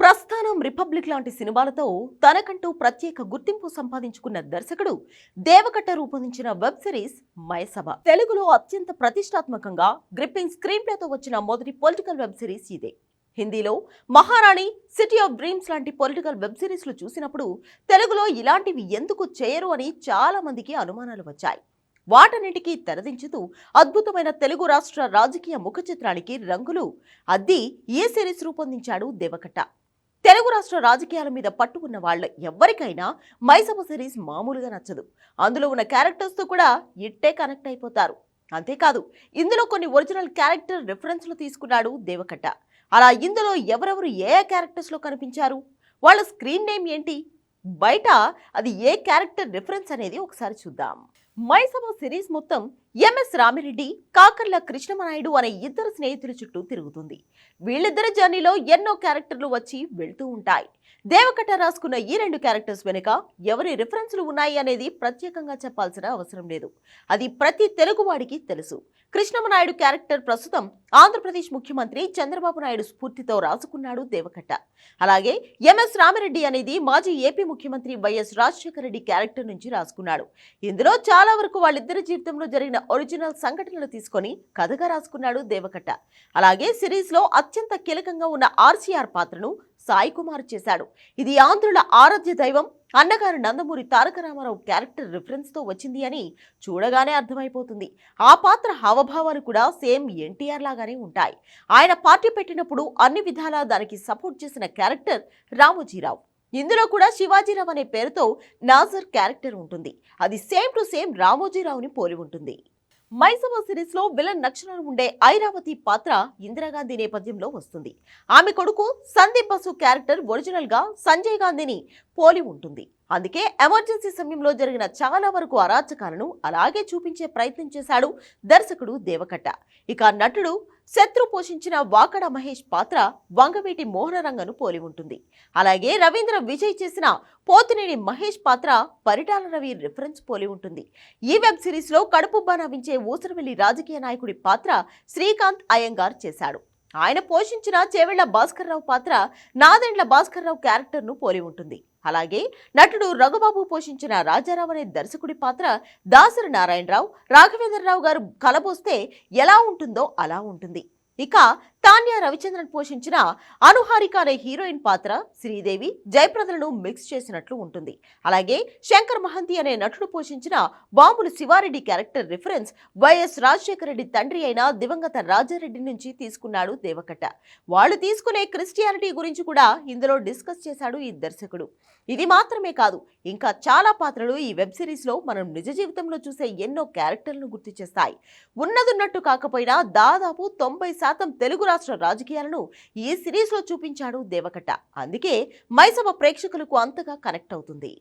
ప్రస్థానం రిపబ్లిక్ లాంటి సినిమాలతో తనకంటూ ప్రత్యేక గుర్తింపు సంపాదించుకున్న దర్శకుడు దేవకట్ట రూపొందించిన వెబ్ సిరీస్ మయసభ తెలుగులో అత్యంత ప్రతిష్టాత్మకంగా గ్రిప్పింగ్ స్క్రీన్ ప్లేతో వచ్చిన మొదటి పొలిటికల్ వెబ్ సిరీస్ ఇదే. హిందీలో మహారాణి సిటీ ఆఫ్ డ్రీమ్స్ లాంటి పొలిటికల్ వెబ్ సిరీస్లు చూసినప్పుడు తెలుగులో ఇలాంటివి ఎందుకు చేయరు అని చాలా మందికి అనుమానాలు వచ్చాయి. వాటన్నిటికీ తెరదించుతూ అద్భుతమైన తెలుగు రాష్ట్ర రాజకీయ ముఖ చిత్రానికి రంగులు. అద్ది ఏ సిరీస్ రూపొందించాడు దేవకట్ట? తెలుగు రాష్ట్ర రాజకీయాల మీద పట్టు ఉన్న వాళ్ళ ఎవరికైనా మైసభ సిరీస్ మామూలుగా నచ్చదు. అందులో ఉన్న క్యారెక్టర్స్తో కూడా ఇట్టే కనెక్ట్ అయిపోతారు. అంతేకాదు ఇందులో కొన్ని ఒరిజినల్ క్యారెక్టర్ రెఫరెన్స్లు తీసుకున్నాడు దేవకట్ట. అలా ఇందులో ఎవరెవరు ఏ ఏ క్యారెక్టర్స్లో కనిపించారు? వాళ్ళ స్క్రీన్ నేమ్ ఏంటి? బయట అది ఏ క్యారెక్టర్ రిఫరెన్స్ అనేది ఒకసారి చూద్దాం. మైసభ సిరీస్ మొత్తం ఎంఎస్ రామిరెడ్డి కాకర్ల కృష్ణమనాయుడు అనే ఇద్దరు స్నేహితుల చుట్టూ తిరుగుతుంది. వీళ్ళిద్దరి జర్నీలో ఎన్నో క్యారెక్టర్లు వచ్చి వెళ్తూ ఉంటాయి. దేవకట రాసుకున్న ఈ రెండు క్యారెక్టర్స్ వెనుక ఎవరి రిఫరెన్స్లు ఉన్నాయి అనేది ప్రత్యేకంగా చెప్పాల్సిన అవసరం లేదు. అది ప్రతి తెలుగువాడికి తెలుసు. కృష్ణమనాయుడు క్యారెక్టర్ ప్రస్తుతం ఆంధ్రప్రదేశ్ ముఖ్యమంత్రి చంద్రబాబు నాయుడు స్ఫూర్తితో రాసుకున్నాడు దేవకట్ట. అలాగే ఎంఎస్ రామిరెడ్డి అనేది మాజీ ఏపీ ముఖ్యమంత్రి వైఎస్ రాజశేఖర రెడ్డి క్యారెక్టర్ నుంచి రాసుకున్నాడు. ఇందులో చాలా వరకు వాళ్ళిద్దరి జీవితంలో జరిగిన ఒరిజినల్ సంఘటనలు తీసుకొని కథగా రాసుకున్నాడు దేవకట్ట. అలాగే సిరీస్లో అత్యంత కీలకంగా ఉన్న ఆర్సీఆర్ పాత్రను సాయి కుమార్ చేశాడు. ఇది ఆంధ్రుల ఆరాధ్య దైవం అన్నగారు నందమూరి తారక రామారావు క్యారెక్టర్ రిఫరెన్స్తో వచ్చింది అని చూడగానే అర్థమైపోతుంది. ఆ పాత్ర హావభావాలు కూడా సేమ్ ఎన్టీఆర్ లాగానే ఉంటాయి. ఆయన పార్టీ పెట్టినప్పుడు అన్ని విధాలా దానికి సపోర్ట్ చేసిన క్యారెక్టర్ రామోజీరావు. ఇందులో కూడా శివాజీరావు అనే పేరుతో నాజర్ క్యారెక్టర్ ఉంటుంది. అది సేమ్ టు సేమ్ రామోజీరావుని పోలి ఉంటుంది. మైసవ సిరీస్లో విలన్ నక్షణాలు ఉండే ఐరావతి పాత్ర ఇందిరాగాంధీ నేపథ్యంలో వస్తుంది. ఆమె కొడుకు సందీప్ బసు క్యారెక్టర్ ఒరిజినల్గా సంజయ్ గాంధీని పోలి ఉంటుంది. అందుకే ఎమర్జెన్సీ సమయంలో జరిగిన చాలా వరకు అరాచకాలను అలాగే చూపించే ప్రయత్నం చేశాడు దర్శకుడు దేవకట్ట. ఇక నటుడు శత్రు పోషించిన వాకడ మహేష్ పాత్ర వంగవీటి మోహనరంగను పోలి ఉంటుంది. అలాగే రవీంద్ర విజయ్ చేసిన పోతినేని మహేష్ పాత్ర పరిటాల రవి రిఫరెన్స్ పోలి ఉంటుంది. ఈ వెబ్ సిరీస్లో కడుపుబ్బా నవ్వించే ఊసరవెల్లి రాజకీయ నాయకుడి పాత్ర శ్రీకాంత్ అయ్యంగార్ చేశాడు. ఆయన పోషించిన చేవెళ్ళ భాస్కర్రావు పాత్ర నాదెండ్ల భాస్కర్రావు క్యారెక్టర్ను పోలి ఉంటుంది. అలాగే నటుడు రఘుబాబు పోషించిన రాజారావు అనే దర్శకుడి పాత్ర దాసరి నారాయణరావు రాఘవేంద్రరావు గారు కలబోస్తే ఎలా ఉంటుందో అలా ఉంటుంది. ఇక తాన్యా రవిచంద్రన్ పోషించిన అనుహారిక అనే హీరోయిన్ పాత్ర శ్రీదేవి జయప్రదలను మిక్స్ చేసినట్లు ఉంటుంది. అలాగే శంకర్ మహంతి అనే నటుడు పోషించిన బాంబులు Sivareddy character reference YS Rajasekhara Reddy తండ్రి అయిన దివంగత రాజారెడ్డి నుంచి తీసుకున్నాడు దేవకట్ట. వాళ్ళు తీసుకునే క్రిస్టియానిటీ గురించి కూడా ఇందులో డిస్కస్ చేశాడు ఈ దర్శకుడు. ఇది మాత్రమే కాదు ఇంకా చాలా పాత్రలు ఈ వెబ్ సిరీస్లో మనం నిజ జీవితంలో చూసే ఎన్నో క్యారెక్టర్లను గుర్తు చేస్తాయి. ఉన్నదున్నట్టు కాకపోయినా దాదాపు తొంభై శాతం తెలుగు రాష్ట్ర రాజకీయాలను ఈ సిరీస్లో చూపించాడు దేవకట అందుకే మైసభ ప్రేక్షకులకు అంతగా కనెక్ట్ అవుతుంది.